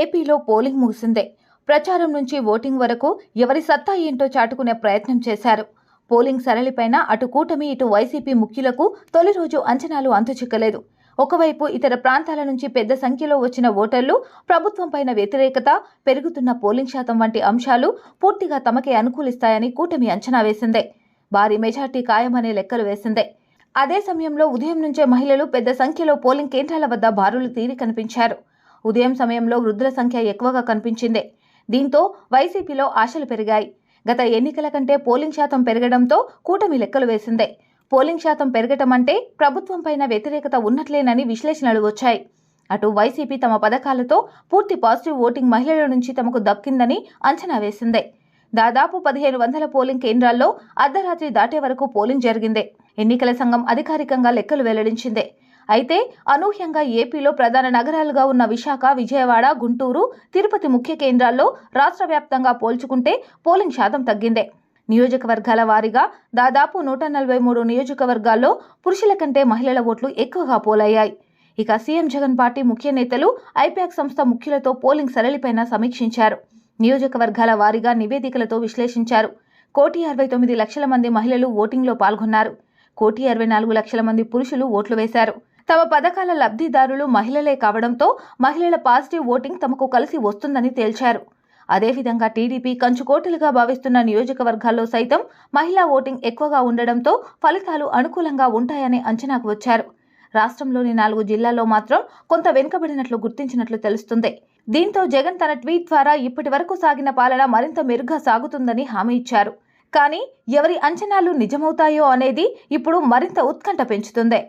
ఏపీలో పోలింగ్ ముగిసిందే. ప్రచారం నుంచి ఓటింగ్ వరకు ఎవరి సత్తా ఏంటో చాటుకునే ప్రయత్నం చేశారు. పోలింగ్ సరళిపైన అటు కూటమి ఇటు వైసీపీ ముఖ్యులకు తొలి రోజు అంచనాలు అంతుచిక్కలేదు. ఒకవైపు ఇతర ప్రాంతాల నుంచి పెద్ద సంఖ్యలో వచ్చిన ఓటర్లు ప్రభుత్వంపైన వ్యతిరేకత పెరుగుతున్న పోలింగ్ శాతం వంటి అంశాలు పూర్తిగా తమకే అనుకూలిస్తాయని కూటమి అంచనా వేసిందే. భారీ మెజార్టీ ఖాయమనే లెక్కలు వేసిందే. అదే సమయంలో ఉదయం నుంచే మహిళలు పెద్ద సంఖ్యలో పోలింగ్ కేంద్రాల వద్ద బారులు తీరి కనిపించారు. ఉదయం సమయంలో వృద్ధుల సంఖ్య ఎక్కువగా కనిపించింది. దీంతో వైసీపీలో ఆశలు పెరిగాయి. గత ఎన్నికల కంటే పోలింగ్ శాతం పెరగడంతో కూటమి లెక్కలు వేసిందే. పోలింగ్ శాతం పెరగటం అంటే ప్రభుత్వంపైన వ్యతిరేకత ఉన్నట్లేనని విశ్లేషణలు వచ్చాయి. అటు వైసీపీ తమ పథకాలతో పూర్తి పాజిటివ్ ఓటింగ్ మహిళల నుంచి తమకు దక్కిందని అంచనా వేసిందే. దాదాపు పదిహేను వందల పోలింగ్ కేంద్రాల్లో అర్ధరాత్రి దాటే వరకు పోలింగ్ జరిగిందే. ఎన్నికల సంఘం అధికారికంగా లెక్కలు వెల్లడించిందే. అయితే అనూహ్యంగా ఏపీలో ప్రధాన నగరాలుగా ఉన్న విశాఖ విజయవాడ గుంటూరు తిరుపతి ముఖ్య కేంద్రాల్లో రాష్ట్ర వ్యాప్తంగా పోల్చుకుంటే పోలింగ్ శాతం తగ్గిందే. నియోజకవర్గాల వారీగా దాదాపు నూట నలభై మూడు నియోజకవర్గాల్లో పురుషుల కంటే మహిళల ఓట్లు ఎక్కువగా పోలయ్యాయి. ఇక సీఎం జగన్ పార్టీ ముఖ్య నేతలు ఐపాక్ సంస్థ ముఖ్యులతో పోలింగ్ సరళిపైన సమీక్షించారు. నియోజకవర్గాల వారీగా నివేదికలతో విశ్లేషించారు. కోటి అరవై తొమ్మిది లక్షల మంది మహిళలు ఓటింగ్లో పాల్గొన్నారు. కోటి అరవై నాలుగు లక్షల మంది పురుషులు ఓట్లు వేశారు. తమ పథకాల లబ్ధిదారులు మహిళలే కావడంతో మహిళల పాజిటివ్ ఓటింగ్ తమకు కలిసి వస్తుందని తేల్చారు. అదేవిధంగా టీడీపీ కంచుకోటలుగా భావిస్తున్న నియోజకవర్గాల్లో సైతం మహిళా ఓటింగ్ ఎక్కువగా ఉండడంతో ఫలితాలు అనుకూలంగా ఉంటాయనే అంచనాకు వచ్చారు. రాష్ట్రంలోని నాలుగు జిల్లాల్లో మాత్రం కొంత వెనుకబడినట్లు గుర్తించినట్లు తెలుస్తుంది. దీంతో జగన్ తన ట్వీట్ ద్వారా ఇప్పటి వరకు సాగిన పాలన మరింత మెరుగ్గా సాగుతుందని హామీ ఇచ్చారు. కానీ ఎవరి అంచనాలు నిజమవుతాయో అనేది ఇప్పుడు మరింత ఉత్కంఠ పెంచుతుంది.